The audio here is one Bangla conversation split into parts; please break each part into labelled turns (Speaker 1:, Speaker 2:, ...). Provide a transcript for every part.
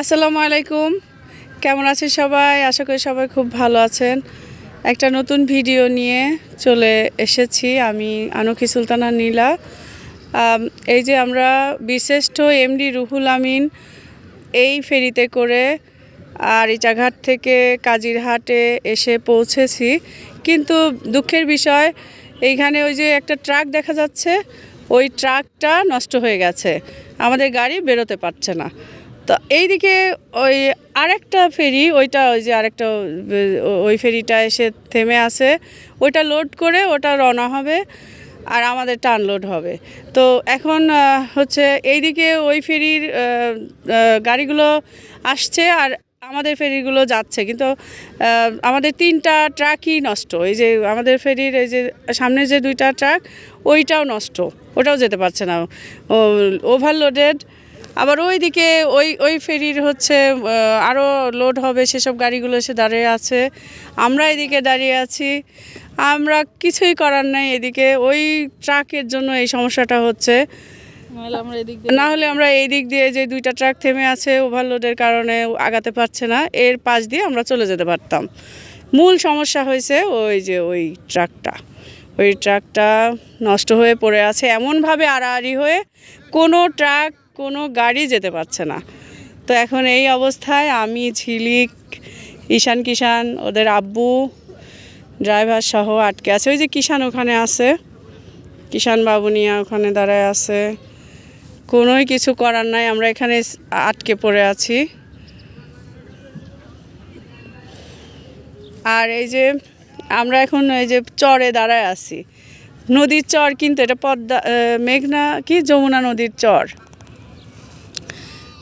Speaker 1: আসসালামু আলাইকুম। কেমন আছেন সবাই? আশা করি সবাই খুব ভালো আছেন। একটা নতুন ভিডিও নিয়ে চলে এসেছি আমি আনকি সুলতানা নীলা। এই যে আমরা বিশিষ্ট এমডি রুহুল আমিন এই ফেরিতে করে আরিচাঘাট থেকে কাজিরহাটে এসে পৌঁছেছি। কিন্তু দুঃখের বিষয়, এইখানে ওই যে একটা ট্রাক দেখা যাচ্ছে, ওই ট্রাকটা নষ্ট হয়ে গেছে। আমাদের গাড়ি বেরোতে পারছে না। তো এইদিকে ওই আরেকটা ফেরি, ওইটা ওই যে আরেকটা, ওই ফেরিটা এসে থেমে আছে। ওইটা লোড করে ওটা রওনা হবে আর আমাদের টান লোড হবে। তো এখন হচ্ছে এইদিকে ওই ফেরির গাড়িগুলো আসছে আর আমাদের ফেরিগুলো যাচ্ছে। কিন্তু আমাদের তিনটা ট্রাকই নষ্ট। এই যে আমাদের ফেরির এই যে সামনে যে দুইটা ট্রাক ওইটাও নষ্ট। ওটাও যেতে পারছে না। ওভারলোডেড আবার ওই দিকে ওই ওই ফেরির হচ্ছে আরও লোড হবে সেসব গাড়িগুলো এসে দাঁড়িয়ে আছে। আমরা এদিকে দাঁড়িয়ে আছি। আমরা কিছুই করার নাই এদিকে। ওই ট্রাকের জন্য এই সমস্যাটা হচ্ছে।
Speaker 2: নাহলে আমরা এদিক
Speaker 1: না হলে আমরা এই দিক দিয়ে যে দুইটা ট্রাক থেমে আছে ওভারলোডের কারণে আগাতে পারছে না। এর পাশ দিয়ে আমরা চলে যেতে পারতাম। মূল সমস্যা হয়েছে ওই যে ওই ট্রাকটা। ওই ট্রাকটা নষ্ট হয়ে পড়ে আছে। এমনভাবে আড়াআড়ি হয়ে কোনো ট্রাক কোনো গাড়ি যেতে পারছে না। তো এখন এই অবস্থায় আমি, ঝিলিক, ঈশান কিষান ওদের আব্বু, ড্রাইভার সহ আটকে আছে। ওই যে কিষান ওখানে আছে কিষান বাবুনিয়া ওখানে দাঁড়ায় আছে। কোনোই কিছু করার নাই, আমরা এখানে আটকে পড়ে আছি। আর এই যে আমরা এখন এই যে চরে দাঁড়ায় আছি। নদীর চর কিন্তু এটা পদ্মা মেঘনা কি? যমুনা নদীর চর।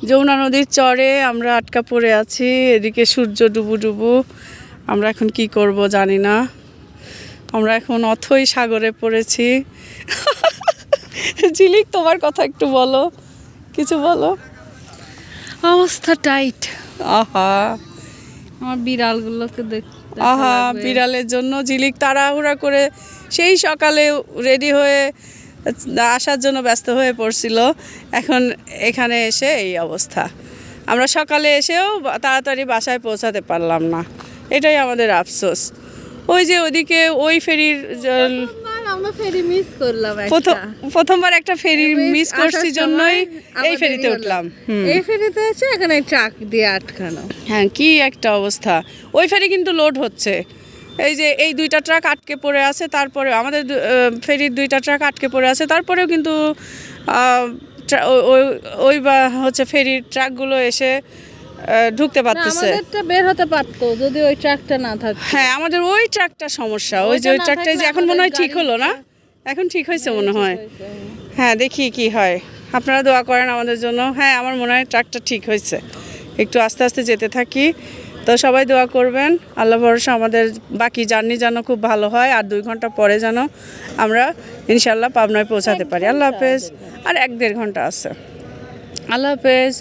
Speaker 1: যমুনা নদীর চরে আমরা আটকা পড়ে আছি এদিকে সূর্য ডুবু ডুবু। আমরা এখন কি করব জানি না। আমরা এখন অথই সাগরে পড়েছি। ঝিলিক তোমার কথা একটু বলো। কিছু বলো।
Speaker 2: অবস্থা টাইট।
Speaker 1: আহা।
Speaker 2: আমার বিড়ালগুলোকে দেখ
Speaker 1: আহা বিড়ালের জন্য ঝিলিক তাড়াহুড়া করে সেই সকালে রেডি হয়ে আসার জন্য ব্যস্ত হয়ে পড়ছিল। এখন এখানে এসে এই অবস্থা। আমরা সকালে এসেও তাড়াতাড়ি বাসায় পৌঁছাতে পারলাম না। এটাই আমাদের আফসোস। ওই যে ওদিকে ওই ফেরির
Speaker 2: আমরা ফেরি মিস করলাম
Speaker 1: প্রথম প্রথমবার একটা ফেরি মিস করছি জন্যই এই ফেরিতে উঠলাম।
Speaker 2: এই ফেরিতে আছে এখানে ট্রাক দিয়ে আটকানো।
Speaker 1: হ্যাঁ কি একটা অবস্থা। ওই ফেরি কিন্তু লোড হচ্ছে। এই যে এই দুইটা ট্রাক আটকে পড়ে আছে তারপরে আমাদের ফেরির দুইটা ট্রাক আটকে পড়ে আছে তারপরেও কিন্তু ওই- ওই বা হচ্ছে ফেরির ট্রাকগুলো এসে ঢুকতে পারতেছে।
Speaker 2: বের হতে পারতো যদি ওই ট্রাকটা না থাকতো।
Speaker 1: হ্যাঁ আমাদের ওই ট্রাকটা সমস্যা ওই যে ওই
Speaker 2: না
Speaker 1: ট্রাকটাই যে এখন মনে হয় ঠিক হলো না? এখন ঠিক হয়েছে মনে হয়। হ্যাঁ দেখি কি হয়। আপনারা দোয়া করেন আমাদের জন্য। হ্যাঁ আমার মনে হয় ট্রাকটা ঠিক হয়েছে। একটু আস্তে আস্তে যেতে থাকি। তো সবাই দোয়া করবেন। আল্লাহ ভরসা আমাদের বাকি জার্নি যেন খুব ভালো হয় আর দুই ঘণ্টা পরে যেন আমরা ইনশাল্লাহ পাবনায় পৌঁছাতে পারি। আল্লাহ হাফেজ। আর এক দেড় ঘণ্টা আছে। আল্লাহ হাফেজ।